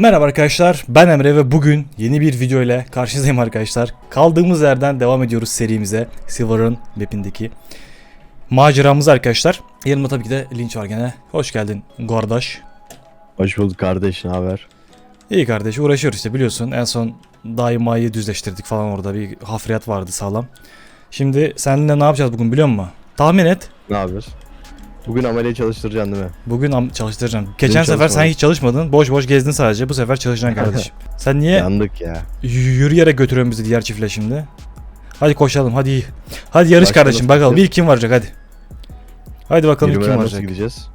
Merhaba arkadaşlar ben Emre ve bugün yeni bir video ile karşınızdayım arkadaşlar. Kaldığımız yerden devam ediyoruz serimize Silver'ın mapindeki maceramız arkadaşlar. Yanımda tabii ki de Lynch var gene. Hoş geldin kardeş. Hoş bulduk kardeş, ne haber? İyi kardeş uğraşıyoruz işte biliyorsun. En son daimayı düzleştirdik falan orada bir hafriyat vardı sağlam. Şimdi seninle ne yapacağız bugün biliyor musun? Tahmin et. Ne haber? Bugün ameliye çalıştıracaksın değil mi? Bugün am- çalıştıracağım. Geçen sefer sen hiç çalışmadın. Boş boş gezdin sadece. Bu sefer çalışacaksın kardeşim. sen niye Yandık ya. y- yürüyerek götürüyorsun bizi diğer çiftle şimdi? Hadi koşalım hadi. Hadi yarış Başka kardeşim nasıl bakalım gideceğiz? ilk kim varacak hadi. Hadi bakalım ilk kim Yürümeden nasıl varacak. gideceğiz?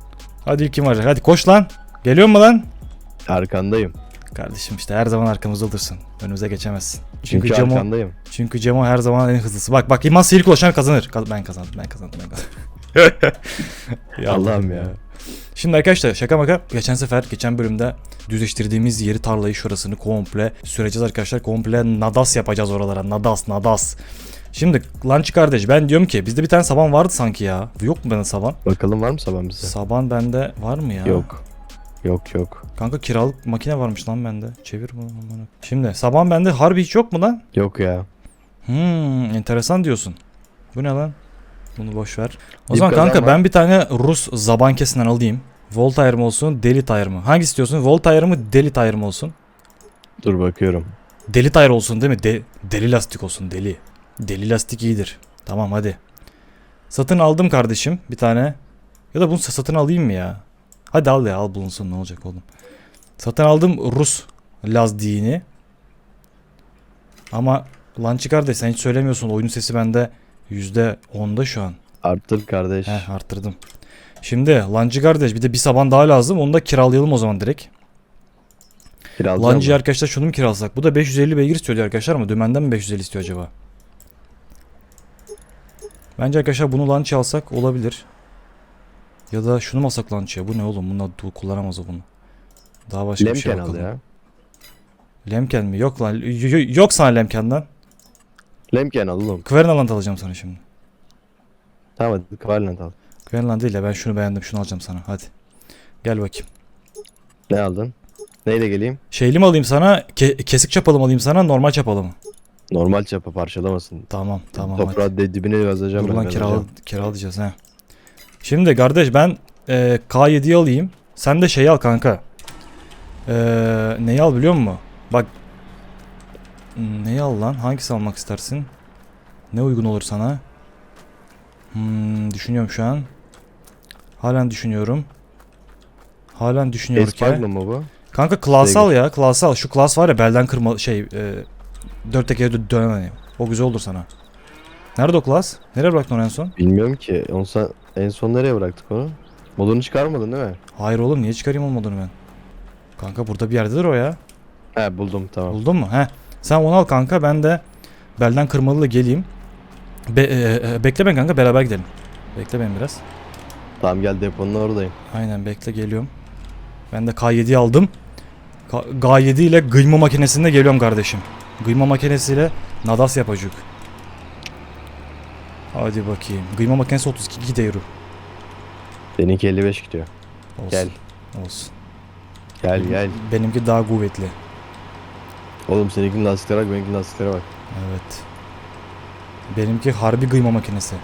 Hadi ilk kim varacak. Hadi koş lan. Geliyor mu lan? Arkandayım. Kardeşim işte her zaman arkamızda olursun. Önümüze geçemezsin. Çünkü, Çünkü Cemo arkandayım. çünkü Cemo her zaman en hızlısı. Bak bak İlmaz ilk ulaşan kazanır. Kaz- ben kazandım. Ben kazandım. Ben kazandım. Ya Allah'ım ya. Şimdi arkadaşlar şaka maka geçen sefer geçen bölümde düzleştirdiğimiz yeri tarlayı şurasını komple süreceğiz arkadaşlar. Komple nadas yapacağız oralara. Nadas nadas. Şimdi Lançı kardeş ben diyorum ki bizde bir tane saban vardı sanki ya. Yok mu bende saban? Bakalım var mı saban bize? Saban bende var mı ya? Yok. Yok yok. Kanka kiralık makine varmış lan bende. Çevir bunu. amına. Şimdi saban bende harbi hiç yok mu lan? Yok ya. Hmm, enteresan diyorsun. Bu ne lan? Bunu boş ver. O İp zaman kanka ben bir tane Rus zabankesinden alayım. Volt ayarı mı olsun, deli ayarı mı? Hangi istiyorsun? Volt ayarı mı, deli ayarı mı olsun? Dur bakıyorum. Deli ayarı olsun değil mi? De- deli lastik olsun, deli. Deli lastik iyidir. Tamam hadi. Satın aldım kardeşim bir tane. Ya da bunu satın alayım mı ya? Hadi al ya al bulunsun ne olacak oğlum. Satın aldım Rus lastiğini. Ama lan çıkar sen hiç söylemiyorsun. Oyunun sesi bende %10'da şu an. Arttır kardeş. Heh arttırdım. Şimdi Lancı kardeş bir de bir saban daha lazım. Onu da kiralayalım o zaman direkt. Kiralayacağım Lancı arkadaşlar şunu mu kiralasak? Bu da 550 beygir istiyor diyor arkadaşlar ama dümenden mi 550 istiyor acaba? Bence arkadaşlar bunu Lancı alsak olabilir. Ya da şunu mu alsak Lancı'ya? Bu ne oğlum? Bunu da kullanamaz o bunu. Daha başka bir şey Lemken al bakalım. ya. Lemken mi? Yok lan. Yok sana Lemken'den. Lemken al oğlum. Kvernaland alacağım sana şimdi. Tamam hadi Kvarland al. Kvernaland değil ya ben şunu beğendim. Şunu alacağım sana. Hadi. Gel bakayım. Ne aldın? Neyle geleyim? Şeyli mi alayım sana? Ke- kesik çapalı mı alayım sana? Normal çapalı mı? Normal çapa parçalamasın. Tamam tamam hadi. Toprağı de dibine yazacağım. Dur lan kiralı, kiralayacağız he. Şimdi kardeş ben e, K7'yi alayım. Sen de şeyi al kanka. E, neyi al biliyor musun? Bak. Hmm, Neyi al lan? Hangisi almak istersin? Ne uygun olur sana? Hmm, düşünüyorum şu an. Halen düşünüyorum. Halen düşünüyorum ki. Mu bu? Kanka class al ya. Class al. Şu class var ya belden kırma şey e, dört tekere dö- dönen hani. O güzel olur sana. Nerede o class? Nereye bıraktın onu en son? Bilmiyorum ki. Onsa, en son nereye bıraktık onu? Modunu çıkarmadın değil mi? Hayır oğlum niye çıkarayım olmadığını ben? Kanka burada bir yerdedir o ya. He buldum tamam. Buldun mu? He. Sen onu al kanka ben de belden kırmalı geleyim. Be e, e, bekle ben kanka beraber gidelim. Bekle beni biraz. Tamam gel deponun oradayım. Aynen bekle geliyorum. Ben de K7'yi aldım. K- K7 ile kıyma makinesinde geliyorum kardeşim. Kıyma makinesiyle nadas yapacak. Hadi bakayım. Kıyma makinesi 32 gidiyor. Seninki 55 gidiyor. Olsun. Gel. Olsun. Gel gel. Benimki daha kuvvetli. Oğlum seninkinin lastiklere bak benimkinin lastiklere bak. Evet. Benimki harbi kıyma makinesi.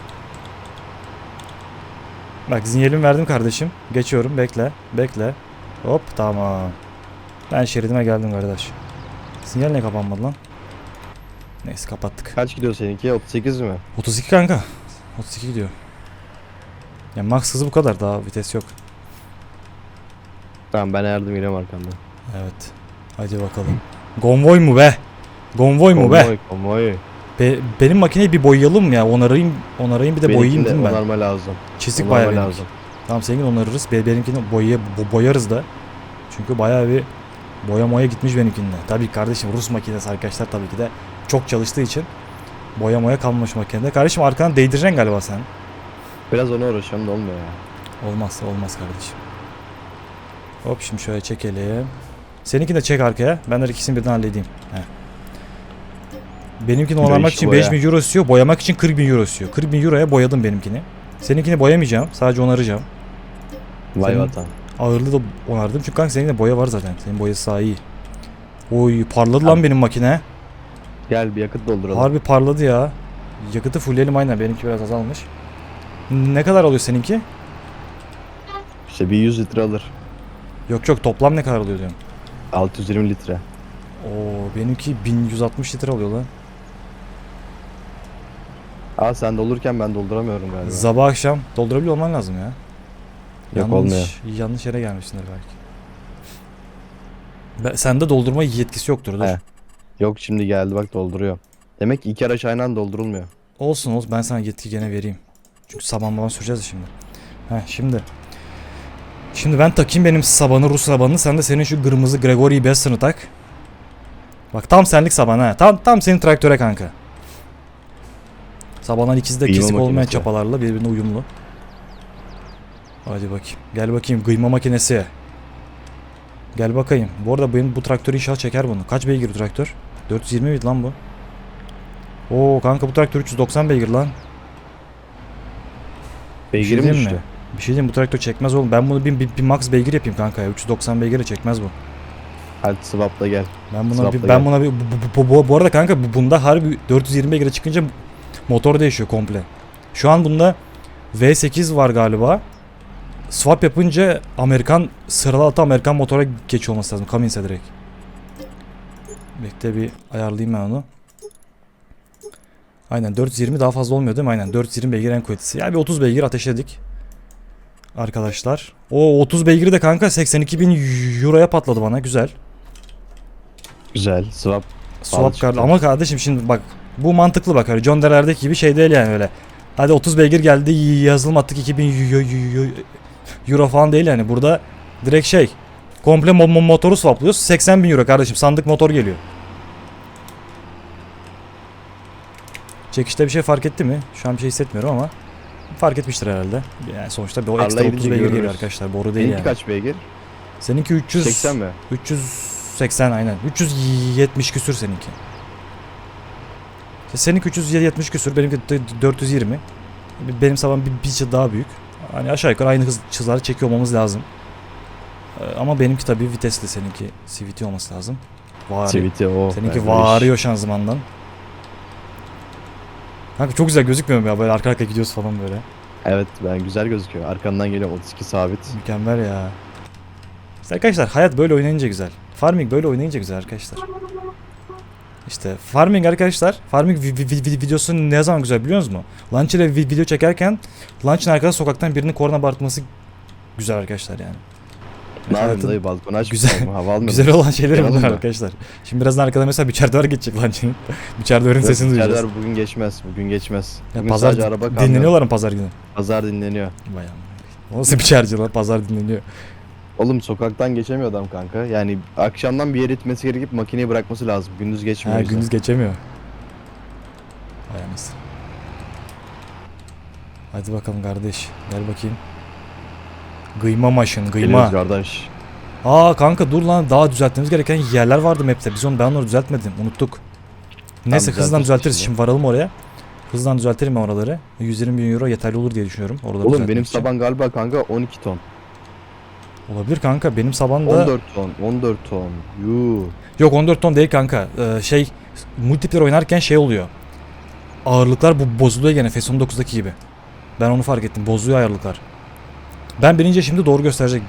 Bak sinyalimi verdim kardeşim. Geçiyorum bekle. Bekle. Hop tamam. Ben şeridime geldim kardeş. Sinyal ne kapanmadı lan? Neyse kapattık. Kaç gidiyor seninki? 38 mi? 32 kanka. 32 gidiyor. Ya max hızı bu kadar daha vites yok. Tamam ben yardım geliyorum arkamda. Evet. Hadi bakalım. Konvoy mu be? Konvoy mu be? Konvoy, konvoy. be? Benim makineyi bir boyayalım ya. Onarayım, onarayım bir de boyayayım değil mi ben? onarma lazım. Çizik Onarma bayağı benimki. lazım. Tamam seninkini onarırız. Be- Benimkini boya, bo- boyarız da. Çünkü bayağı bir boya moya gitmiş benimkinde. Tabii kardeşim Rus makinesi arkadaşlar tabii ki de çok çalıştığı için boya moya kalmamış makinede. Kardeşim arkadan değdireceksin galiba sen. Biraz ona uğraşıyorum da olmuyor ya. Olmaz olmaz kardeşim. Hop şimdi şöyle çekelim. Seninkini de çek arkaya. Ben de ikisini birden halledeyim. Heh. Benimkini onarmak için boya. 5000 euro istiyor. Boyamak için 40 bin euro istiyor. 40 bin euroya boyadım benimkini. Seninkini boyamayacağım. Sadece onaracağım. Vay Senin- vatan. Ağırlığı da onardım. Çünkü kanka senin de boya var zaten. Senin boyası daha iyi. Oy parladı lan benim makine. Gel bir yakıt dolduralım. Harbi parladı ya. Yakıtı fullleyelim aynen benimki biraz azalmış. Ne kadar alıyor seninki? İşte bir 100 litre alır. Yok yok toplam ne kadar alıyor diyorum. 620 litre. Oo benimki 1160 litre alıyor lan. Aa sen doldururken ben dolduramıyorum galiba. Sabah akşam doldurabiliyor olman lazım ya. Yok, yanlış, olmuyor. Yanlış yere gelmişsindir belki. Be- sende doldurma yetkisi yoktur dur. He. Yok şimdi geldi bak dolduruyor. Demek ki iki araç aynı anda doldurulmuyor. Olsun olsun ben sana yetki gene vereyim. Çünkü saban baban süreceğiz şimdi. Heh şimdi. Şimdi ben takayım benim sabanı Rus sabanını sen de senin şu kırmızı Gregory Beston'ı tak. Bak tam senlik saban ha. Tam tam senin traktöre kanka. Sabanlar ikisi de Kıyma kesik olmayan makinesi. çapalarla birbirine uyumlu. Hadi bakayım. Gel bakayım kıyma makinesi. Gel bakayım. Bu arada benim bu traktör inşallah çeker bunu. Kaç beygir traktör? 420 miydi lan bu? Oo kanka bu traktör 390 beygir lan. Bir şey Beygirim diyeyim düştü. Bir şey diyeyim bu traktör çekmez oğlum. Ben bunu bir, bir, bir max beygir yapayım kanka ya. 390 beygire çekmez bu. Hadi swapla gel. Ben buna Swapla bir, ben gel. buna bir bu, bu, bu, bu arada kanka bu, bunda harbi 420 beygire çıkınca motor değişiyor komple. Şu an bunda V8 var galiba. Swap yapınca Amerikan sıralı altı Amerikan motora geçiyor olması lazım. Cummins'e direkt. Bekle bir ayarlayayım ben onu. Aynen 420 daha fazla olmuyor değil mi? Aynen 420 beygir en kuvvetlisi. Ya bir 30 beygir ateşledik. Arkadaşlar. O 30 beygiri de kanka 82 bin euroya patladı bana. Güzel. Güzel. Swap. Swap card. Ama kardeşim şimdi bak bu mantıklı bak. Hani John Deere'deki gibi şey değil yani öyle. Hadi 30 beygir geldi yazılım attık 2000 euro, falan değil yani. Burada direkt şey komple mo- mo- motoru swaplıyoruz. 80 bin euro kardeşim sandık motor geliyor. Çekişte bir şey fark etti mi? Şu an bir şey hissetmiyorum ama fark etmiştir herhalde. Yani sonuçta bir o ekstra 30 gidince beygir görürüz. arkadaşlar. Boru değil Benimki yani. kaç beygir? Seninki 300 80 mi? 380 aynen. 370 küsür seninki. Seninki 370 küsür, benimki de 420. Benim saban bir, bir çıt daha büyük. Hani aşağı yukarı aynı hız hızları çekiyor olmamız lazım. Ee, Ama benimki tabii vitesli, seninki CVT olması lazım. Vari. CVT o. Seninki Yani varıyor şanzımandan. Kanka çok güzel gözükmüyor mu ya böyle arka arka gidiyoruz falan böyle. Evet ben güzel gözüküyor. Arkandan geliyorum 32 sabit. Mükemmel ya. İşte arkadaşlar hayat böyle oynayınca güzel. Farming böyle oynayınca güzel arkadaşlar. İşte farming arkadaşlar. Farming vi- vi- vi- videosu ne zaman güzel biliyor musunuz? Lunch ile vi- video çekerken Lunch'ın arkada sokaktan birinin korna bağırtması güzel arkadaşlar yani. Ne yapayım dayı balkonu aç. güzel- Hava almıyorum. Güzel olan şeyler bunlar arkadaşlar. Şimdi birazdan arkada mesela biçerdever geçecek Lunch'ın. biçerdeverin Yok, sesini duyacağız. içeriler bugün geçmez. Bugün geçmez. Ya Bugün pazar sadece araba kamyon. dinleniyorlar mı pazar günü? Pazar dinleniyor. Vay amına. Nasıl biçerci lan pazar dinleniyor. Oğlum sokaktan geçemiyor adam kanka. Yani akşamdan bir yere gitmesi gerekip makineyi bırakması lazım. Gündüz geçmiyor. Ha gündüz geçemiyor. Vay anasını. Hadi bakalım kardeş. Gel bakayım. Kıyma maşın, kıyma. Geliyoruz kardeş. Aa kanka dur lan daha düzeltmemiz gereken yerler vardı map'te. Biz onu ben onları düzeltmedim. Unuttuk. Neyse düzeltirsin düzeltiriz. şimdi. Varalım oraya. Hızlan düzeltirim ben oraları. 120 bin euro yeterli olur diye düşünüyorum. Oraları Oğlum benim için. saban galiba kanka 12 ton. Olabilir kanka. Benim saban da... 14 ton. 14 ton. Yuu. Yok 14 ton değil kanka. Ee, şey multiplayer oynarken şey oluyor. Ağırlıklar bu bozuluyor gene FES 19'daki gibi. Ben onu fark ettim. Bozuluyor ağırlıklar. Ben binince şimdi doğru gösterecek.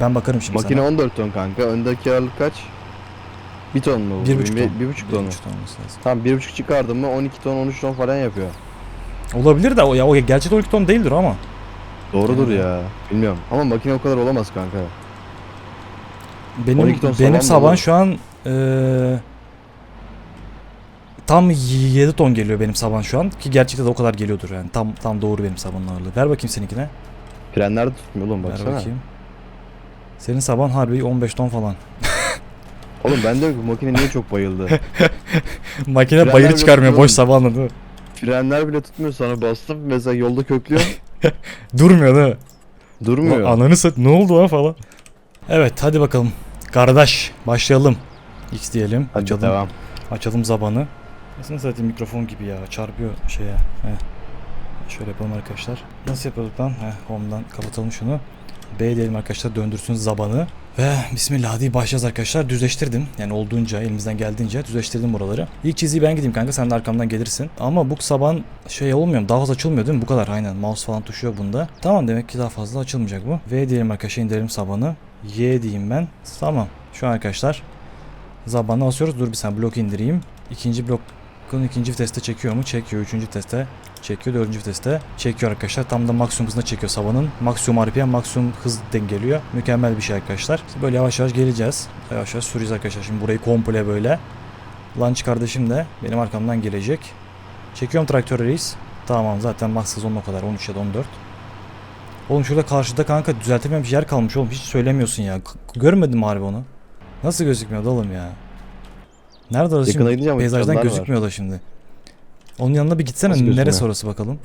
Ben bakarım şimdi Makine sana. 14 ton kanka. Öndeki ağırlık kaç? 1 ton mu? Bir buçuk ton. 1,5 ton. mu? 1,5 ton olması lazım. Tamam 1,5 çıkardım mı 12 ton 13 ton falan yapıyor. Olabilir de o ya o gerçekten 12 ton değildir ama. Doğrudur Yani. ya. Bilmiyorum. Ama makine o kadar olamaz kanka. Benim 12 ton benim saban şu an eee, tam 7 ton geliyor benim saban şu an ki gerçekten de o kadar geliyordur yani. Tam tam doğru benim sabanın ağırlığı. Ver bakayım seninkine. Frenler de tutmuyor oğlum Ver baksana. bakayım. Senin saban harbi 15 ton falan. Oğlum ben ki bu makine niye çok bayıldı? Makine Frenler bayırı bile çıkarmıyor boş tutmuyor sabanla değil mi? Frenler bile tutmuyor sana bastım mesela yolda köklüyor. Durmuyor değil mi? Durmuyor. Ananı sat ne oldu lan falan. Evet hadi bakalım. Kardeş başlayalım. X diyelim. Hadi açalım, devam. açalım zabanı. Nasıl zaten mikrofon gibi ya çarpıyor şeye. Heh. Şöyle yapalım arkadaşlar. Nasıl yapıyorduk lan? Heh, home'dan kapatalım şunu. B diyelim arkadaşlar döndürsün zabanı. Ve bismillah hadi başlayacağız arkadaşlar. Düzleştirdim. Yani olduğunca elimizden geldiğince düzleştirdim buraları. İlk çizgiyi ben gideyim kanka sen de arkamdan gelirsin. Ama bu saban şey olmuyor mu? Daha fazla açılmıyor değil mi? Bu kadar aynen. Mouse falan tuşu yok bunda. Tamam demek ki daha fazla açılmayacak bu. V diyelim arkadaşlar indirelim sabanı. Y diyeyim ben. Tamam. Şu an arkadaşlar zabanı asıyoruz. Dur bir saniye blok indireyim. İkinci blokun ikinci viteste çekiyor mu? Çekiyor. Üçüncü viteste çekiyor. Dördüncü viteste çekiyor arkadaşlar. Tam da maksimum hızına çekiyor sabanın. Maksimum RPM, maksimum hız dengeliyor. Mükemmel bir şey arkadaşlar. İşte böyle yavaş yavaş geleceğiz. Yavaş yavaş süreceğiz arkadaşlar. Şimdi burayı komple böyle. Lunch kardeşim de benim arkamdan gelecek. Çekiyorum traktör reis. Tamam zaten max hız onun o kadar. 13 ya da 14. Oğlum şurada karşıda kanka düzeltememiş yer kalmış oğlum. Hiç söylemiyorsun ya. Mi harbi onu? Nasıl gözükmüyordu oğlum ya? Nerede Yakına şimdi? Peyzajdan gözükmüyor da şimdi. Onun yanına bir gitsene. Nasıl gözükmüyor? Neresi orası bakalım?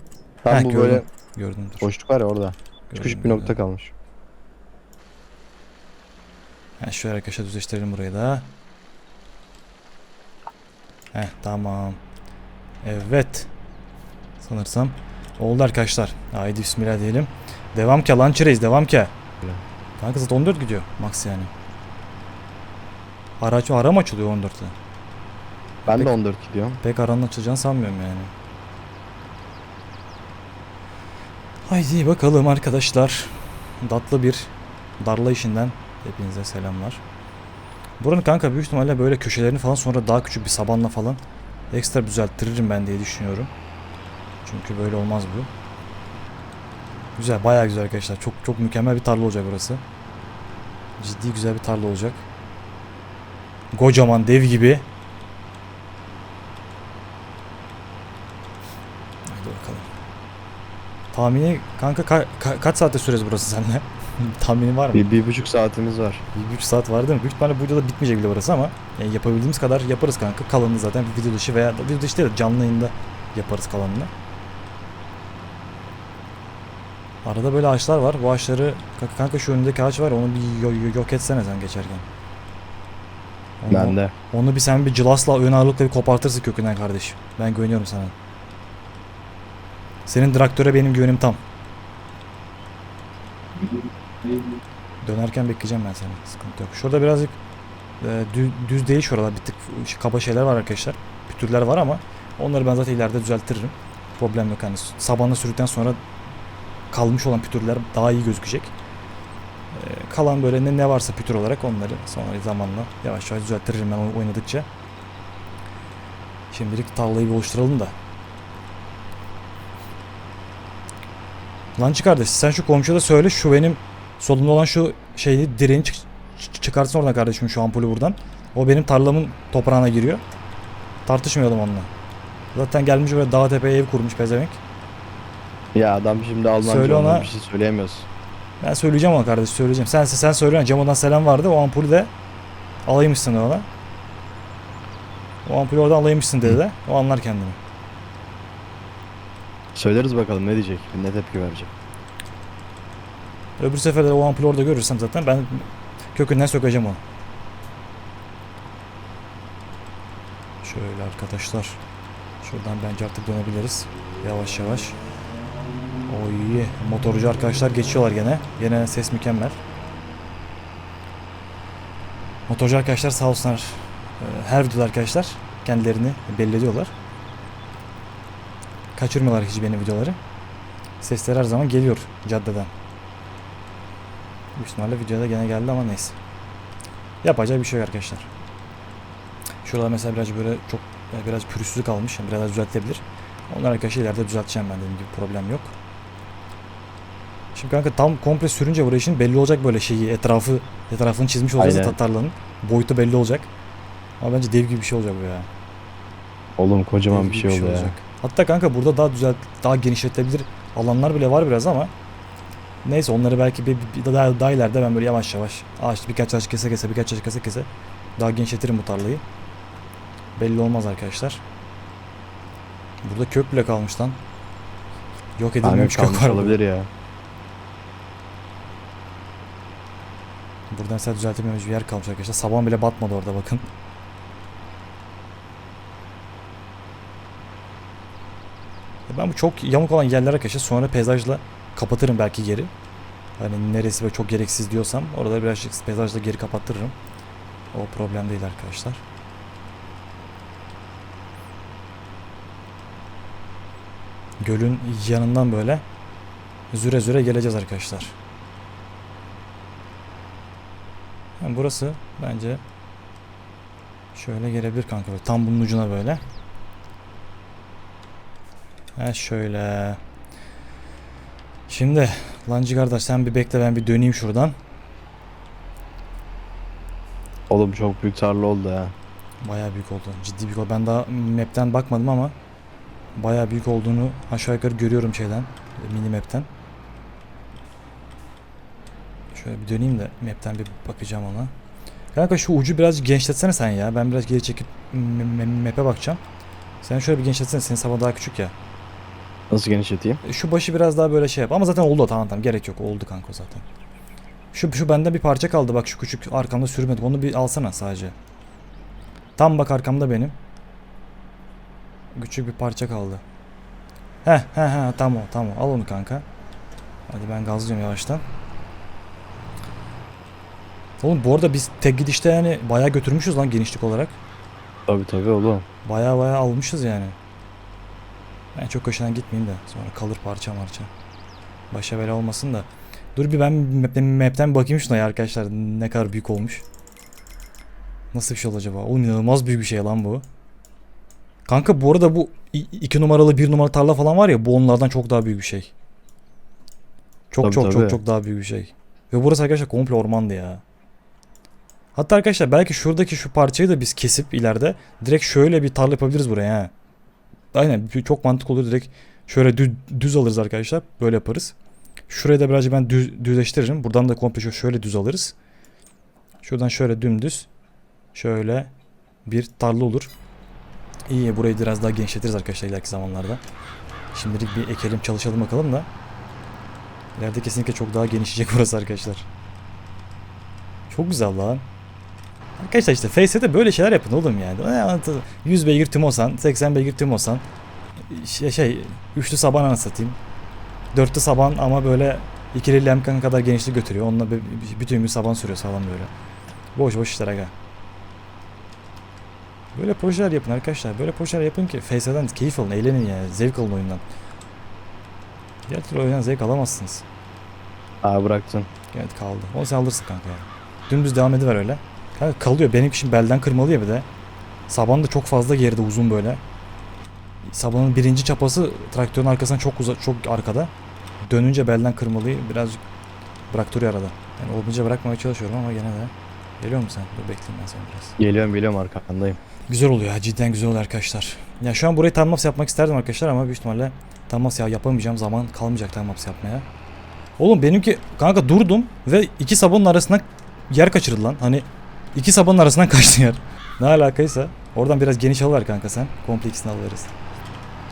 Tam Heh, bu gördüm. böyle Gördüm dur. boşluk var ya orada. Gördüm, Küçük bir gördüm. nokta kalmış. Ha, şöyle arkadaşlar düzleştirelim burayı da. Heh tamam. Evet. Sanırsam oldu arkadaşlar. Haydi bismillah diyelim. Devam ki lan çireyiz devam ki. Kanka zaten 14 gidiyor max yani. Araç ara mı açılıyor 14'te? Ben Peki. de 14 gidiyorum. Pek aranın açılacağını sanmıyorum yani. Haydi bakalım arkadaşlar. Tatlı bir darla işinden hepinize selamlar. Buranın kanka büyük ihtimalle böyle köşelerini falan sonra daha küçük bir sabanla falan ekstra düzelttiririm ben diye düşünüyorum. Çünkü böyle olmaz bu. Güzel, bayağı güzel arkadaşlar. Çok çok mükemmel bir tarla olacak burası. Ciddi güzel bir tarla olacak. Kocaman dev gibi. Hadi bakalım. Tahmini kanka ka- ka- kaç saatte süreriz burası seninle? Tahminin var mı? Bir, bir buçuk saatimiz var. Bir 3 saat var değil mi? Büyük ihtimalle bu videoda bitmeyecek bile burası ama yani yapabildiğimiz kadar yaparız kanka. Kalanını zaten video dışı veya video dışı değil de canlı yayında yaparız kalanını. Arada böyle ağaçlar var. Bu ağaçları kanka, kanka şu önündeki ağaç var ya, onu bir yo- yo- yok etsene sen geçerken. Onu, Ben de. Onu bir sen bir cılasla ön ağırlıkla bir kopartırsın kökünden kardeşim. Ben güveniyorum sana. Senin traktöre benim güvenim tam. Dönerken bekleyeceğim ben seni. Sıkıntı yok. Şurada birazcık e, düz, düz değil şuralar. Bir tık ş- kaba şeyler var arkadaşlar. Pütürler var ama onları ben zaten ileride düzeltirim. Problem yok. Hani sabanla sürdükten sonra kalmış olan pütürler daha iyi gözükecek. E, kalan böyle ne, ne varsa pütür olarak onları sonra zamanla yavaş yavaş düzeltirim ben oy- oynadıkça. Şimdilik tarlayı bir oluşturalım da. Lan kardeş sen şu komşuya da söyle şu benim solumda olan şu şeyi direğini çık- çık- çıkartsın oradan kardeşim şu ampulü buradan. O benim tarlamın toprağına giriyor. Tartışmayalım onunla. Zaten gelmiş böyle dağ tepeye ev kurmuş pezevenk. Ya adam şimdi Almanca Söyle ona. bir şey söyleyemiyoruz. Ben söyleyeceğim ona kardeş söyleyeceğim. Sen sen söyle Cemo'dan selam vardı. O ampulü de alaymışsın ona. O ampulü oradan alaymışsın dedi de. O anlar kendini. Söyleriz bakalım ne diyecek, ne tepki verecek. Öbür sefer de o ampulü orada görürsem zaten ben kökünden sökeceğim onu. Şöyle arkadaşlar. Şuradan bence artık dönebiliriz. Yavaş yavaş. Oy, motorcu arkadaşlar geçiyorlar gene. Gene ses mükemmel. Motorcu arkadaşlar sağ olsunlar. Ee, Her videoda arkadaşlar kendilerini belli ediyorlar. Kaçırmıyorlar hiç benim videoları. Sesler her zaman geliyor caddeden. Büyük ihtimalle videoda gene geldi ama neyse. Yapacak bir şey yok arkadaşlar. Şurada mesela biraz böyle çok biraz pürüzsüzlük kalmış. Biraz daha düzeltilebilir. Onları arkadaşlar ileride düzelteceğim ben dediğim gibi problem yok. Şimdi kanka tam komple sürünce buraya için belli olacak böyle şeyi etrafı etrafını çizmiş olacağız Aynen. Tatarların. Boyutu belli olacak. Ama bence dev gibi bir şey olacak bu ya. Oğlum kocaman Dev bir gibi şey oldu ya. Hatta kanka burada daha düzelt daha genişletilebilir alanlar bile var biraz ama neyse onları belki bir, bir daha, daha ileride ben böyle yavaş yavaş ağaç birkaç ağaç kese kese birkaç ağaç kese kese daha genişletirim bu tarlayı. Belli olmaz arkadaşlar. Burada kök bile kalmış lan. Yok edilmemiş kök var. olabilir ya. Buradan mesela düzeltilmemiş bir yer kalmış arkadaşlar. Saban bile batmadı orada bakın. Ben bu çok yamuk olan yerler arkadaşlar sonra peyzajla kapatırım belki geri. Hani neresi böyle çok gereksiz diyorsam orada birazcık peyzajla geri kapattırırım. O problem değil arkadaşlar. Gölün yanından böyle züre züre geleceğiz arkadaşlar. Yani burası bence şöyle gelebilir kanka. Tam bunun ucuna böyle. Ha şöyle. Şimdi Lancı kardeş sen bir bekle ben bir döneyim şuradan. Oğlum çok büyük tarla oldu ya. Bayağı büyük oldu. Ciddi büyük oldu. Ben daha map'ten bakmadım ama bayağı büyük olduğunu aşağı yukarı görüyorum şeyden. Mini map'ten. Şöyle bir döneyim de map'ten bir bakacağım ona. Kanka şu ucu biraz genişletsene sen ya. Ben biraz geri çekip map'e bakacağım. Sen şöyle bir genişletsene. Senin sabah daha küçük ya. Nasıl genişleteyim? E, Şu başı biraz daha böyle şey yap. Ama zaten oldu tamam tamam. Gerek yok. Oldu kanka zaten. Şu, şu bende bir parça kaldı. Bak şu küçük arkamda sürmedik. Onu bir alsana sadece. Tam bak arkamda benim. Küçük bir parça kaldı. Heh heh heh tamam tamam. Al onu kanka. Hadi ben gazlıyorum yavaştan. Oğlum bu arada biz tek gidişte yani bayağı götürmüşüz lan genişlik olarak. Tabii tabii oğlum. Bayağı bayağı almışız yani. Ben çok hoşuna gitmeyeyim de sonra kalır parça marça. Başa bela olmasın da. Dur bir ben map'ten, map'ten bir bakayım şuna ya arkadaşlar ne kadar büyük olmuş. Nasıl bir şey oldu acaba? Oğlum inanılmaz büyük bir şey lan bu. Kanka bu arada bu 2 numaralı 1 numaralı tarla falan var ya bu onlardan çok daha büyük bir şey. Çok Tabii, çok çok tabii. çok daha büyük bir şey. Ve burası arkadaşlar komple ormandı ya. Hatta arkadaşlar belki şuradaki şu parçayı da biz kesip ileride direkt şöyle bir tarla yapabiliriz buraya ha. Aynen çok mantıklı olur direkt şöyle düz, düz alırız arkadaşlar. Böyle yaparız. Şurayı da birazcık ben düz, düzleştiririm. Buradan da komple şö- şöyle düz alırız. Şuradan şöyle dümdüz. Şöyle bir tarla olur. İyi burayı biraz daha genişletiriz arkadaşlar ileriki zamanlarda. Şimdilik bir ekelim çalışalım bakalım da. İleride kesinlikle çok daha genişleyecek burası arkadaşlar. Çok güzel lan. Arkadaşlar işte FS'de böyle şeyler yapın oğlum yani. Ne anlatı- 100 beygir Timosan, 80 beygir Timosan. Şey, şey üçlü saban anasını satayım. Dörtlü saban ama böyle ikili lemkan kadar genişlik götürüyor. Onunla bir- bir- bütün gün saban sürüyor sağlam böyle. Boş boş işler aga. Böyle projeler yapın arkadaşlar. Böyle projeler yapın ki FS'den keyif alın, eğlenin yani. Zevk alın oyundan. Diğer türlü oyundan zevk alamazsınız. Aa bıraktın. Evet kaldı. Onu sen alırsın kanka ya. Dümdüz devam ediver öyle. Kanka kalıyor. Benim için belden kırmalı ya bir de. Saban da çok fazla geride uzun böyle. Sabanın birinci çapası traktörün arkasından çok uza çok arkada. Dönünce belden kırmalıyı birazcık bıraktırıyor arada. Yani olabildiğince bırakmaya çalışıyorum ama gene de. Geliyor musun sen? Dur bekleyeyim ben seni biraz. Geliyorum geliyorum arkandayım. Güzel oluyor ya cidden güzel oluyor arkadaşlar. Ya şu an burayı timelapse yapmak isterdim arkadaşlar ama büyük ihtimalle timelapse ya yapamayacağım zaman kalmayacak timelapse yapmaya. Oğlum benimki kanka durdum ve iki sabunun arasına yer kaçırdı lan. Hani iki sabunun arasından kaçtı yer. Ne alakaysa oradan biraz geniş alıver kanka sen. Komple ikisini alırız.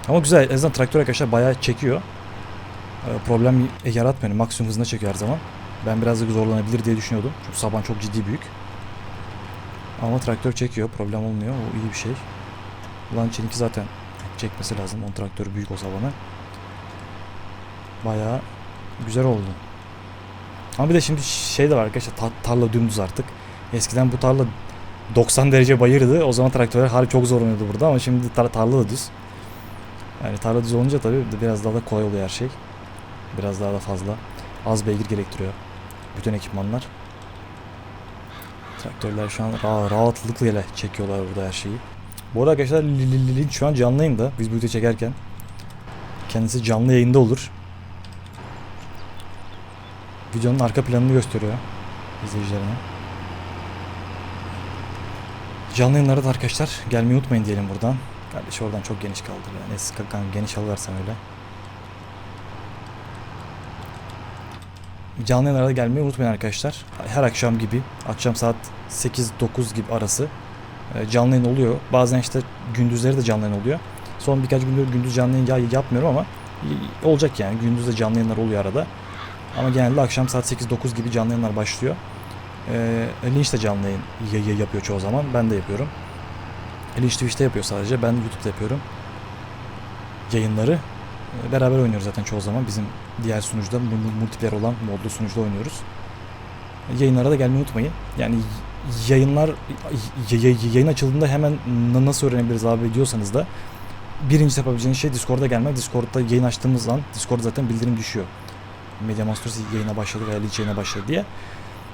Ama güzel en azından traktör arkadaşlar bayağı çekiyor. Ee, problem yaratmıyor. Maksimum hızına çekiyor her zaman. Ben biraz da zorlanabilir diye düşünüyordum. Çünkü saban çok ciddi büyük. Ama traktör çekiyor. Problem olmuyor. O iyi bir şey. Launcher'inki zaten çekmesi lazım. Onun traktörü büyük olsa bana. Bayağı güzel oldu. Ama bir de şimdi şey de var arkadaşlar. ta- tarla dümdüz artık. Eskiden bu tarla 90 derece bayırdı. O zaman traktörler harbi çok zorlanıyordu burada ama şimdi tar- tarla da düz. Yani tarla düz olunca tabii biraz daha da kolay oluyor her şey. Biraz daha da fazla. Az beygir gerektiriyor. Bütün ekipmanlar. Traktörler şu an ra- rahatlıkla çekiyorlar burada her şeyi. Bu arada arkadaşlar Li- Li- Link şu an canlı yayında. Biz bu videoyu çekerken. Kendisi canlı yayında olur. Videonun arka planını gösteriyor izleyicilerine. Canlı yayınlara da arkadaşlar gelmeyi unutmayın diyelim buradan. Kardeş oradan çok geniş kaldı. Yani eski geniş alıversen öyle. Canlı yayınlara da gelmeyi unutmayın arkadaşlar. Her akşam gibi, akşam saat 8-9 gibi arası e, canlı yayın oluyor. Bazen işte gündüzleri de canlı yayın oluyor. Son birkaç gündür gündüz canlı yayın ya- yapmıyorum ama y- olacak yani. Gündüz de canlı yayınlar oluyor arada. Ama genelde akşam saat 8-9 gibi canlı yayınlar başlıyor. E, Lynch de canlı yayın yapıyor çoğu zaman. Ben de yapıyorum. Lynch Twitch'te yapıyor sadece. Ben YouTube'da yapıyorum. Yayınları. E, Beraber oynuyoruz zaten çoğu zaman. Bizim diğer sunucuda mu- mu- multiplayer olan modlu sunucuda oynuyoruz. Yayınlara da gelmeyi unutmayın. Yani yayınlar yayın açıldığında hemen na- nasıl öğrenebiliriz abi diyorsanız da birinci yapabileceğiniz şey Discord'a gelmek. Discord'da yayın açtığımız an Discord'da zaten bildirim düşüyor. Media Masters yayına başladı veya Leech yayına başladı diye.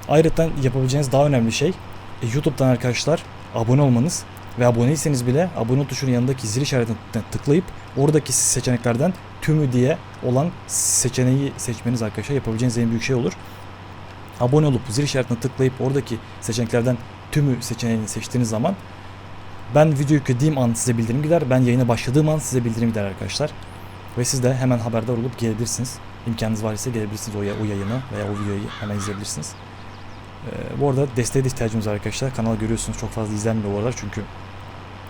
Ayrıca yapabileceğiniz daha önemli şey e, YouTube'dan arkadaşlar abone olmanız ve aboneyseniz bile abone tuşunun yanındaki zil işaretine tıklayıp oradaki seçeneklerden tümü diye olan seçeneği seçmeniz arkadaşlar yapabileceğiniz en büyük şey olur. Abone olup zil işaretine tıklayıp oradaki seçeneklerden tümü seçeneğini seçtiğiniz zaman ben video yüklediğim an size bildirim gider. Ben yayına başladığım an size bildirim gider arkadaşlar. Ve siz de hemen haberdar olup gelebilirsiniz. İmkanınız var ise gelebilirsiniz o, o yayına veya o videoyu hemen izleyebilirsiniz. Ee, bu arada desteğe de ihtiyacımız var arkadaşlar. Kanal görüyorsunuz çok fazla izlenmiyor bu aralar çünkü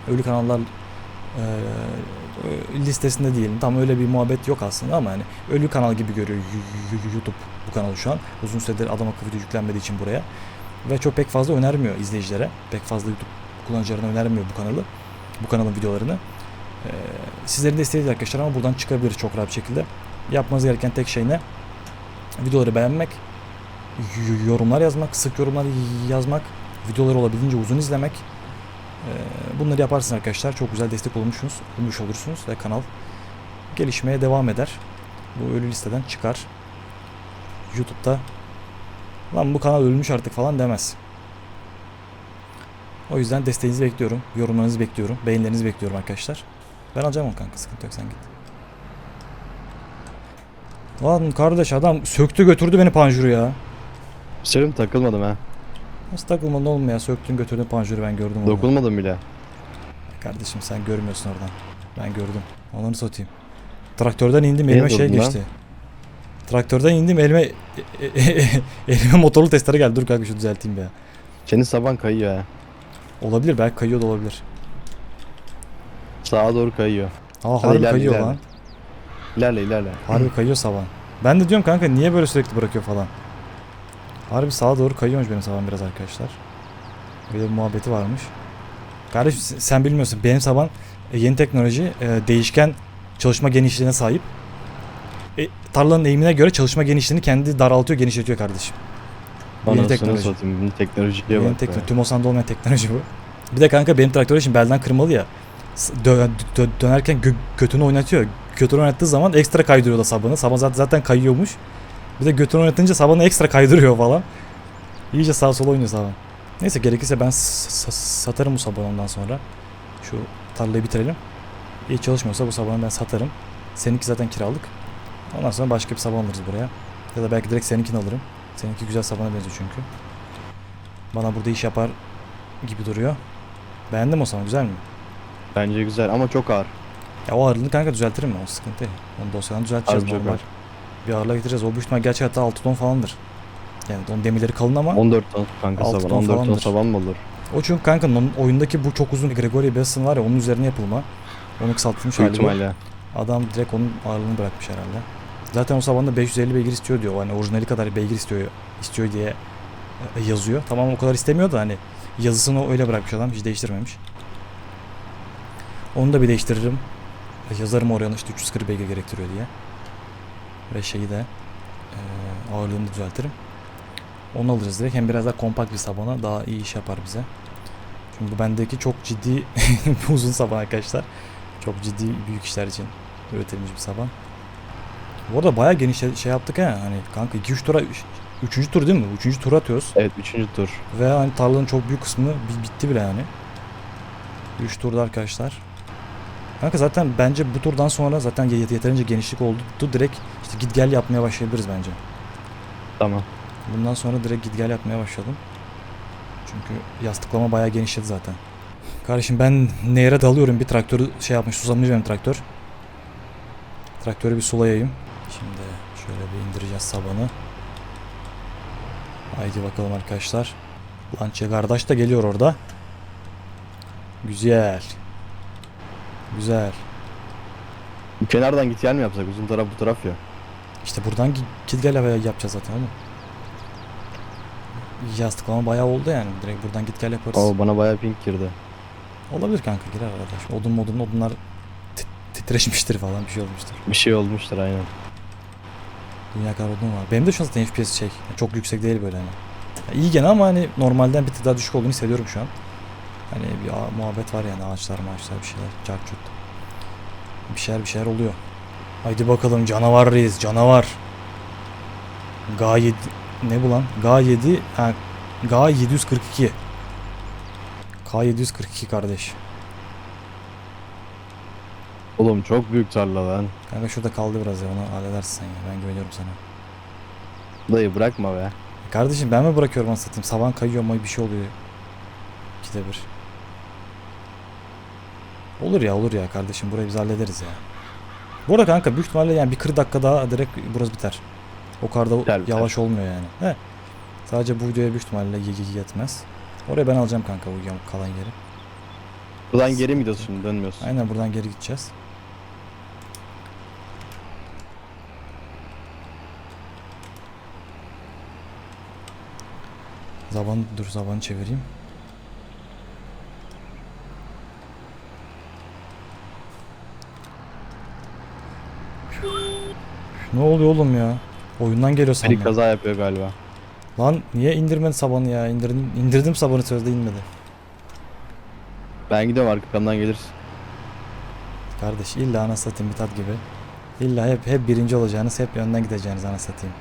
ölü kanallar e, e, listesinde diyelim. Tam öyle bir muhabbet yok aslında ama hani ölü kanal gibi görüyor YouTube bu kanalı şu an. Uzun süredir adam akıllı video yüklenmediği için buraya. Ve çok pek fazla önermiyor izleyicilere. Pek fazla YouTube kullanıcılarına önermiyor bu kanalı. Bu kanalın videolarını. Ee, sizlerin de istediği arkadaşlar ama buradan çıkabilir çok rahat bir şekilde. Yapmanız gereken tek şey ne? Videoları beğenmek, yorumlar yazmak, sık yorumlar yazmak, videoları olabildiğince uzun izlemek. Ee, bunları yaparsınız arkadaşlar. Çok güzel destek olmuşsunuz, olmuş olursunuz ve kanal gelişmeye devam eder. Bu ölü listeden çıkar. YouTube'da lan bu kanal ölmüş artık falan demez. O yüzden desteğinizi bekliyorum. Yorumlarınızı bekliyorum. Beğenilerinizi bekliyorum arkadaşlar. Ben alacağım onu kanka. Sıkıntı yok sen git. Lan kardeş adam söktü götürdü beni panjuru ya. Selim takılmadım ha. Nasıl takılmadın oğlum ya? Söktün götürdün panjuru ben gördüm onu. Dokunmadım bile. Kardeşim sen görmüyorsun oradan. Ben gördüm. Onları satayım. Traktörden indim Niye elime şey durdun lan? geçti. Traktörden indim elime elime motorlu testere geldi. Dur kanka şu düzelteyim be. Senin saban kayıyor ha. Olabilir belki kayıyor da olabilir. Sağa doğru kayıyor. Aa harbi ilerle, kayıyor ilerle. lan. İlerle ilerle. Harbi kayıyor saban. Ben de diyorum kanka niye böyle sürekli bırakıyor falan. Harbi sağa doğru kayıyormuş benim saban biraz arkadaşlar. Böyle bir muhabbeti varmış. Kardeş sen bilmiyorsun benim saban e, yeni teknoloji e, değişken çalışma genişliğine sahip. E, tarlanın eğimine göre çalışma genişliğini kendi daraltıyor genişletiyor kardeşim. Bu yeni teknoloji. satayım. Bunun teknolojiye Yeni bak. teknoloji. TÜMOSAN'da olmayan teknoloji bu. Bir de kanka benim traktör için belden kırmalı ya. Dö- dö- dönerken gö- götünü oynatıyor. Götünü oynattığı zaman ekstra kaydırıyor da sabanı. Saban zaten, zaten kayıyormuş. Bir de götünü oynatınca sabanı ekstra kaydırıyor falan. İyice sağa sola oynuyor saban. Neyse gerekirse ben satarım bu sabanı ondan sonra. Şu tarlayı bitirelim. İyi çalışmıyorsa bu sabanı ben satarım. Seninki zaten kiralık. Ondan sonra başka bir saban alırız buraya. Ya da belki direkt seninkini alırım. Seninki güzel sabana benziyor çünkü. Bana burada iş yapar gibi duruyor. Beğendim o zaman güzel mi? Bence güzel ama çok ağır. Ya o ağırlığını kanka düzeltirim ben o sıkıntı. Onu dosyadan düzelteceğiz Harbi çok normal. ağır. Bir ağırlığa getireceğiz. O büyük ihtimal gerçi hatta 6 ton falandır. Yani onun demirleri kalın ama 14 ton kanka Altı saban. ton 14 ton falandır. saban mı olur? o çünkü kanka onun oyundaki bu çok uzun Gregory Basin var ya onun üzerine yapılma. Onu kısaltılmış Büyük hali bu. ihtimalle. Adam direkt onun ağırlığını bırakmış herhalde. Zaten o sabanda 550 beygir istiyor diyor. Hani orijinali kadar beygir istiyor istiyor diye e, yazıyor. Tamam o kadar istemiyor da hani yazısını öyle bırakmış adam hiç değiştirmemiş. Onu da bir değiştiririm. Yazarım oraya işte 340 beygir gerektiriyor diye. Ve şeyi de e, ağırlığını düzeltirim. Onu alırız direkt. Hem biraz daha kompakt bir sabana daha iyi iş yapar bize. Çünkü bu bendeki çok ciddi uzun saban arkadaşlar. Çok ciddi büyük işler için üretilmiş bir saban. Bu arada bayağı geniş şey- şey yaptık ha. Hani kanka 2-3 tura 3. tur değil mi? 3. tur atıyoruz. Evet 3. tur. Ve hani tarlanın çok büyük kısmı bi- bitti bile yani. 3 turda arkadaşlar. Kanka zaten bence bu turdan sonra zaten yet- yeterince genişlik oldu. Direkt işte git gel yapmaya başlayabiliriz bence. Tamam. Bundan sonra direkt git gel yapmaya başladım. Çünkü yastıklama bayağı genişledi zaten. Kardeşim ben nehre dalıyorum. Bir traktörü şey yapmış susamış benim traktör. Traktörü bir sulayayım. Şimdi şöyle bir indireceğiz sabanı. Haydi bakalım arkadaşlar. Lançe kardeş da geliyor orada. Güzel. Güzel. Kenardan git gel mi yapsak? Uzun taraf bu taraf ya. İşte buradan gi- git gel yapacağız zaten oğlum. Yastıklama bayağı oldu yani. Direkt buradan git gel yaparız. Oo bana bayağı pink girdi. Olabilir kanka girer arada. Şu odun modun odunlar ti- ti- Titreşmiştir falan bir şey olmuştur. Bir şey olmuştur aynen. Dünya kadar odun var. Benim de şu an zaten FPS şey. Çok yüksek değil böyle hani. Ya iyi gene ama hani normalden bir tık daha düşük olduğunu hissediyorum şu an. Hani bir muhabbet var yani ağaçlar maaçlar bir şeyler. Carçut. Bir şeyler bir şeyler oluyor. Haydi bakalım canavar reis canavar. Ga 7 ne bu lan? Ga 7 ha Ga 742. K 742 kardeş. Oğlum çok büyük tarla lan. Kanka şurada kaldı biraz ya onu halledersin ya. Ben güveniyorum sana. Dayı bırakma be. Kardeşim ben mi bırakıyorum satayım? Saban kayıyor ama bir şey oluyor. İkide bir. Olur ya olur ya kardeşim burayı biz hallederiz ya. Bu arada kanka büyük ihtimalle yani bir 40 dakika daha direkt burası biter. O kadar da Biter, biter. yavaş olmuyor yani. He. Sadece bu videoya büyük ihtimalle yetmez. Oraya ben alacağım kanka yam- kalan yeri. Buradan geri mi gidiyorsun şimdi dönmüyorsun? Aynen buradan geri gideceğiz. Zaban dur zabanı çevireyim. Ne oluyor oğlum ya? Oyundan geliyor Bir sandım. kaza yapıyor galiba. Lan niye indirmedin sabanı ya? İndirdim, indirdim sabanı sözde inmedi. Ben gidiyorum arkamdan gelirsin. Kardeş illa ana satayım bir tat gibi. İlla hep hep birinci olacağınız, hep önden gideceğiniz ana satayım.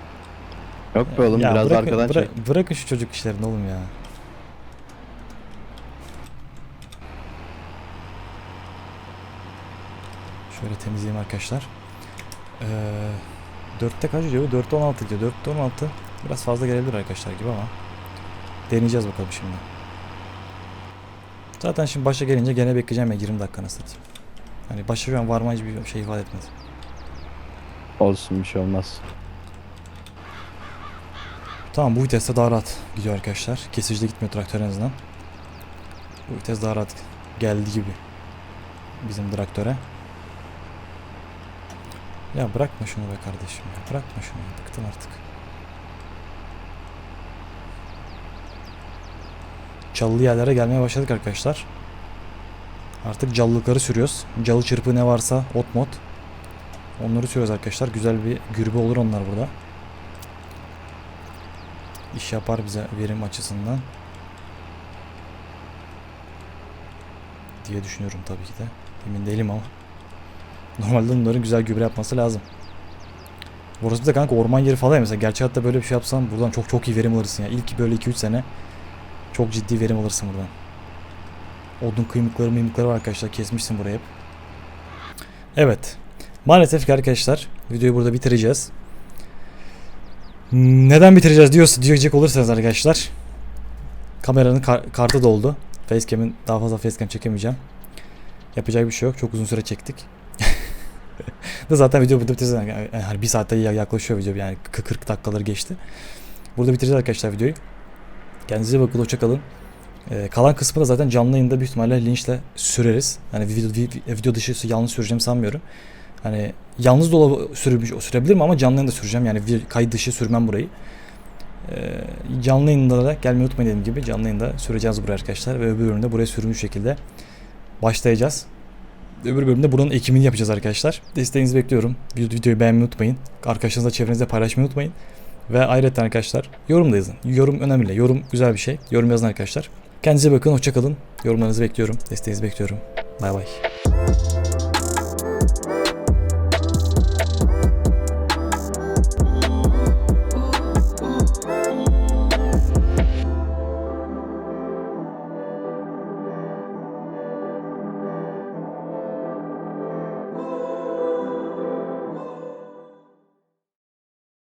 Yok be oğlum Ya biraz bırakın, arkadan bıra- çek. Bırakın şu çocuk işlerini oğlum ya. Şöyle temizleyeyim arkadaşlar. Ee, 4'te kaç diyor? 4'te 16 diyor. 4'te 16 biraz fazla gelebilir arkadaşlar gibi ama deneyeceğiz bakalım şimdi. Zaten şimdi başa gelince gene bekleyeceğim ya 20 dakika nasıl satayım. Hani başa şu an varma hiçbir şey ifade etmez. Olsun bir şey olmaz. Tamam bu viteste daha rahat gidiyor arkadaşlar. Kesicide gitmiyor traktör en azından. Bu vites daha rahat geldi gibi. Bizim traktöre. Ya bırakma şunu be kardeşim ya. Bırakma şunu. Bıktım artık. Çalılı yerlere gelmeye başladık arkadaşlar. Artık callılıkları sürüyoruz. Calı çırpı ne varsa ot mod. Onları sürüyoruz arkadaşlar. Güzel bir gürbe olur onlar burada iş yapar bize verim açısından diye düşünüyorum tabii ki de. Emin değilim ama. Normalde bunların güzel gübre yapması lazım. Burası de kanka orman yeri falan ya mesela. Gerçek hayatta böyle bir şey yapsan buradan çok çok iyi verim alırsın ya. İlk böyle 2-3 sene çok ciddi verim alırsın buradan. Odun kıymıkları mıymıkları var arkadaşlar. Kesmişsin burayı hep. Evet. Maalesef ki arkadaşlar videoyu burada bitireceğiz. Neden bitireceğiz diyorsa diyecek olursanız arkadaşlar. Kameranın kar- kartı doldu. Facecam'in daha fazla facecam çekemeyeceğim. Yapacak bir şey yok. Çok uzun süre çektik. Da zaten video burada bitireceğiz. Yani, yani bir saatte ya- yaklaşıyor video. Yani 40 dakikaları geçti. Burada bitireceğiz arkadaşlar videoyu. Kendinize bakın. Hoşçakalın. Ee, kalan kısmı da zaten canlı yayında büyük ihtimalle linçle süreriz. Hani video, vi- video dışı yalnız süreceğim sanmıyorum. Hani yalnız da ola- sürülmüş, sürebilirim ama canlı yayında süreceğim. Yani bir kayıt dışı sürmem burayı. Ee, canlı yayında da gelmeyi unutmayın dediğim gibi. Canlı yayında süreceğiz buraya arkadaşlar. Ve öbür bölümde buraya sürülmüş şekilde başlayacağız. Öbür bölümde buranın ekimini yapacağız arkadaşlar. Desteğinizi bekliyorum. Vid- Videoyu beğenmeyi unutmayın. Arkadaşlarınızla çevrenizde paylaşmayı unutmayın. Ve ayrıca arkadaşlar yorum da yazın. Yorum önemli. Yorum güzel bir şey. Yorum yazın arkadaşlar. Kendinize bakın. Hoşçakalın. Yorumlarınızı bekliyorum. Desteğinizi bekliyorum. Bay bay.